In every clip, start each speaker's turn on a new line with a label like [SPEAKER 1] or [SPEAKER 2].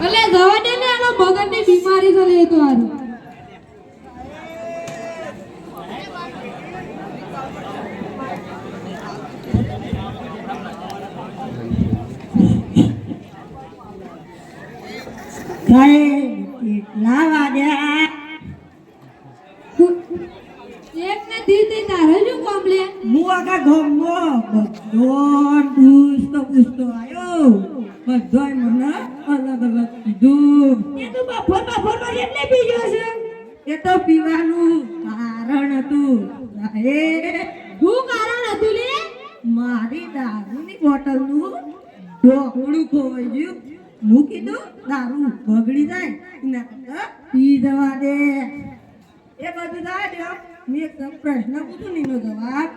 [SPEAKER 1] એટલે દવા દે ને આનો મગજની બીમારી
[SPEAKER 2] આનું
[SPEAKER 1] એક ને તે તારે શું કામ લે
[SPEAKER 2] હું આખા ગામમાં બધો દુસ્ત પૂછતો આવ્યો બધોય મને અલગ અલગ કીધું
[SPEAKER 1] એ તો બફર માં એટલે છે.
[SPEAKER 2] એ તો પીવાનું કારણ હતું. એ
[SPEAKER 1] શું કારણ હતું લે?
[SPEAKER 2] મારી દારૂની બોટલનું ઢોકળું ખોવાઈ ગયું. હું કીધું, દારૂ બગડી જાય ના પી જવા દે. એ બધું થાય મેં એક પ્રશ્ન પૂછું નીનો જવાબ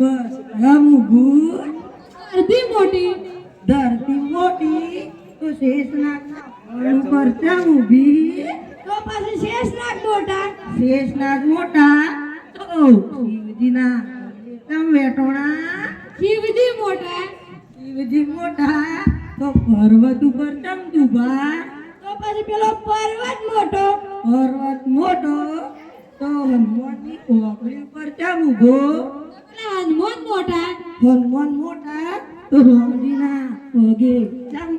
[SPEAKER 2] ઉપર રામ
[SPEAKER 1] ધરતી મોટી.
[SPEAKER 2] ધરતી મોટી તો શેષનાગ ઉપર ચમ ઊભી.
[SPEAKER 1] તો પછી શેષનાગ મોટા.
[SPEAKER 2] શેષનાગ મોટા તો શિવજીના તમ વેટોણા.
[SPEAKER 1] શિવજી મોટા.
[SPEAKER 2] શિવજી મોટા તો પર્વત ઉપર ચમ દુભા
[SPEAKER 1] તો પછી પેલો પર્વત મોટો.
[SPEAKER 2] પર્વત મોટો તો હનુમાનની ઓગળી ઉપર ચમ
[SPEAKER 1] હનુમાન મોટા?
[SPEAKER 2] હનુમાન મોટા? તો રામજીના પગે ચમ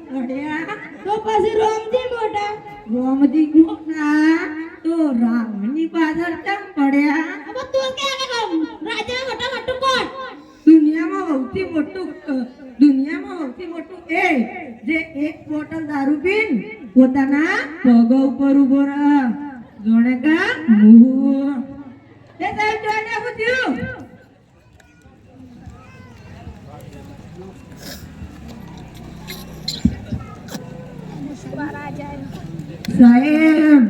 [SPEAKER 1] તો પછી રામજી મોટા?
[SPEAKER 2] રામજી મોટા? તો રામની પાછળ ચમ પડ્યા
[SPEAKER 1] હવે તું કે રાજા મોટા મોટું કોણ?
[SPEAKER 2] દુનિયામાં સૌથી મોટું દુનિયામાં સૌથી મોટું એ જે એક બોટલ દારૂ પીન પોતાના પગ ઉપર ઊભો રહે. જોણે કા? મું એ સાહેબ જોઈને પૂછ્યું સાહેબ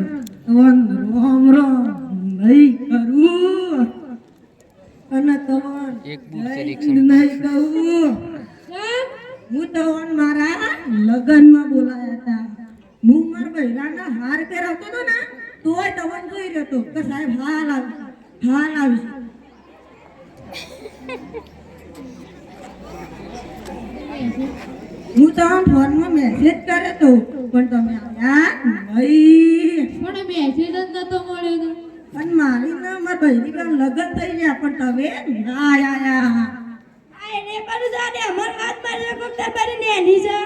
[SPEAKER 2] તવન રોમ રોમ નહીં કરું અને તવન
[SPEAKER 3] એક બુક
[SPEAKER 2] હું તવન મારા લગ્નમાં બોલાયા હતા હું મારા બૈરાના હાર કે રહેતો હતો ને તોય તવન જોઈ રહ્યો હતો કે સાહેબ હાલ આવી હાલ આવી હું તમને ફોનમાં મેસેજ કરે તો પણ તમે આવ્યા નહીં.
[SPEAKER 1] પણ મેસેજ જ નતો મળ્યો
[SPEAKER 2] અને મારી ના મારા બહેરી બેન લગ્ન થઈ ગયા પણ તમે ના આયા.
[SPEAKER 1] આ એને પણ જાને અમર વાત મારી કોક મારી નેની છે?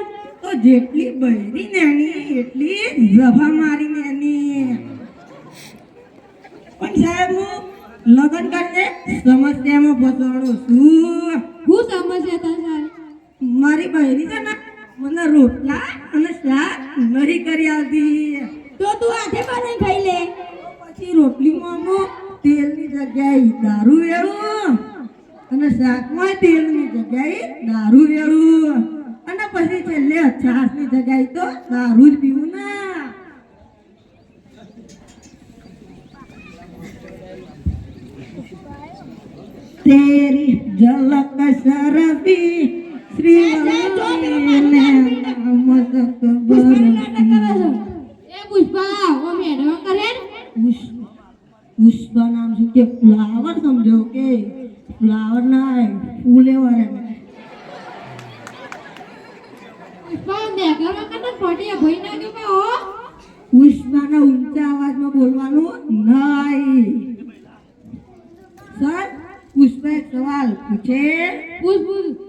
[SPEAKER 2] તો જેટલી બહેરી નેની એટલી જભા મારી નેની. પણ સાહેબ હું લગ્ન કરીને સમસ્યામાં ફસાણું છું.
[SPEAKER 1] હું સમસ્યા તા સાહેબ
[SPEAKER 2] મારી બહેરી છે ને મને રોટલા અને શાક નહીં કરી આવતી
[SPEAKER 1] તો તું હાથે બનાવી ખાઈ લે.
[SPEAKER 2] પછી રોટલીમાં અમુક તેલની જગ્યાએ દારૂ વેળું અને શાકમાં તેલની જગ્યાએ દારૂ વેળું. અને પછી છેલ્લે છાશની જગ્યાએ તો દારૂ જ પીવું ના. તેરી ઝલક શરફી શ્રી
[SPEAKER 1] પુષ્પા
[SPEAKER 2] પુષ્પ નામ શું કે ફ્લાવર સમજો કે ફ્લાવર ના ફૂલે વાળે પુષ્પાના ઊંચા અવાજમાં બોલવાનું નહીં. સર, પુષ્પા એક સવાલ પૂછે.
[SPEAKER 1] પૂછ પૂછ.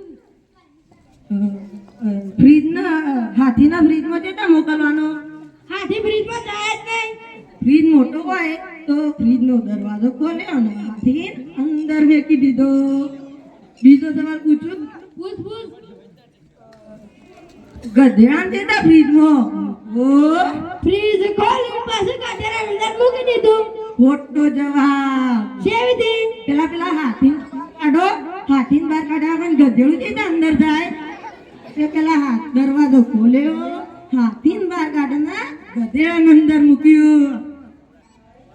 [SPEAKER 2] ફ્રીજના હાથીના ફ્રીજમાં કેટલા મોકલવાનો?
[SPEAKER 1] હાથી ફ્રીજમાં જાય જ નહીં.
[SPEAKER 2] ફ્રીજ મોટો હોય તો ફ્રીજનો દરવાજો ખોલ્યો અને હાથી અંદર ફેંકી દીધો. બીજો સવાલ પૂછું?
[SPEAKER 1] પૂછ પૂછ.
[SPEAKER 2] ગધેડા દેતા ફ્રીજમાં? ઓ.
[SPEAKER 1] ફ્રીજ ખોલી પાછું ગધેડા અંદર મૂકી દીધું.
[SPEAKER 2] ખોટો જવાબ.
[SPEAKER 1] કેવી
[SPEAKER 2] પેલા પેલા હાથી કાઢો. હાથી બહાર કાઢ્યા પણ ગધેડું છે અંદર જાય. તે પેલા હાથ દરવાજો ખોલ્યો હાથી બહાર કાઢના ગધેડા અંદર મૂક્યું.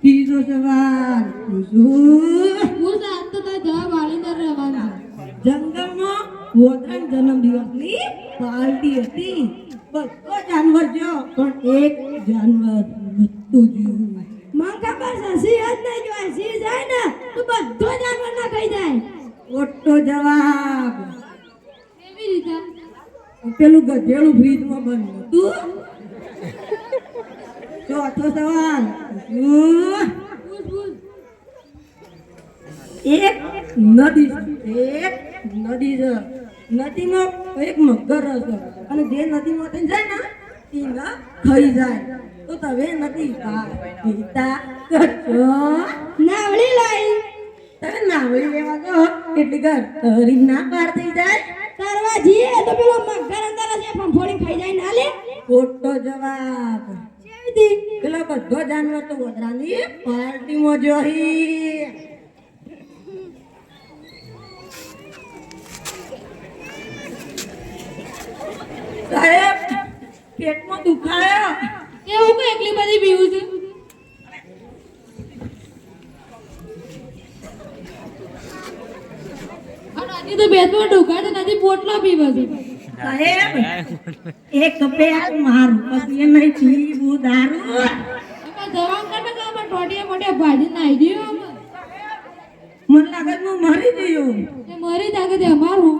[SPEAKER 2] ત્રીજો સવાલ જંગલમાં વોદરાન જન્મદિવસની પાર્ટી હતી. બધો જાનવર જો પણ એક જાનવર મૃત્યુ જોયું
[SPEAKER 1] મને ખબર છે સિંહ જ નહીં જોવાય સિંહ જાય ને તો બધો જાનવર ના ખાઈ જાય.
[SPEAKER 2] ઓટો જવાબ.
[SPEAKER 1] કેવી રીતે?
[SPEAKER 2] પેલું ગધેડું ફ્રીજમાં બંધ હતું ચોથો સવાલ. એક નદી એક નદી છે. નદીમાં એક મગર હશે. અને જે નદીમાં થઈ જાય ને, એને થઈ જાય. તો તમે નથી પીતા કરશો.
[SPEAKER 1] નાવડી લાઈ.
[SPEAKER 2] તમે નાવડી લેવા જો એટલે ઘર તરી ના પાર થઈ જાય.
[SPEAKER 1] તરવા જઈએ તો પેલો મગર અંદર એ ફંફોડી ખાઈ જાય ના. લે
[SPEAKER 2] ખોટો જવાબ. પેલો બધો જાનવર તો વદરાની પાર્ટીમાં જોહી સાહેબ, પેટમાં દુખાયો.
[SPEAKER 1] એવું કે એટલી બધી પીવું છે? હજી તો બેસમાં ઢોકા તો નથી પોટલો પીવે છે.
[SPEAKER 2] સાહેબ એક કપે આ મારું પછી એ નહીં પીવું દારૂ.
[SPEAKER 1] અમે દવા કરતા તો અમે ટોટિયા મોટિયા ભાજી નાઈ દઈએ
[SPEAKER 2] મન લાગે છે હું મરી ગયો.
[SPEAKER 1] તે મરી જાગે તે અમારું.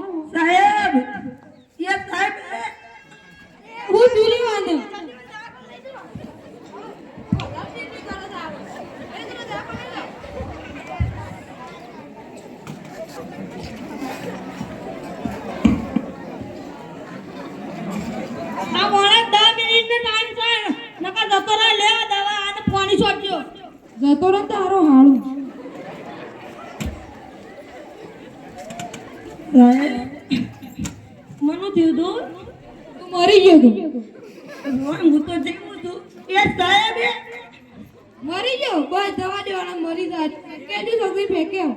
[SPEAKER 1] જતો રહે તારો હાળું
[SPEAKER 2] મનુ થયું તું
[SPEAKER 1] તું મરી ગયો તું.
[SPEAKER 2] હું તો જીવું છું. એ સાહેબ
[SPEAKER 1] મરી ગયો. બસ દવા દેવાના મરી જાય કેટલી છોકરી ફેંક્યો.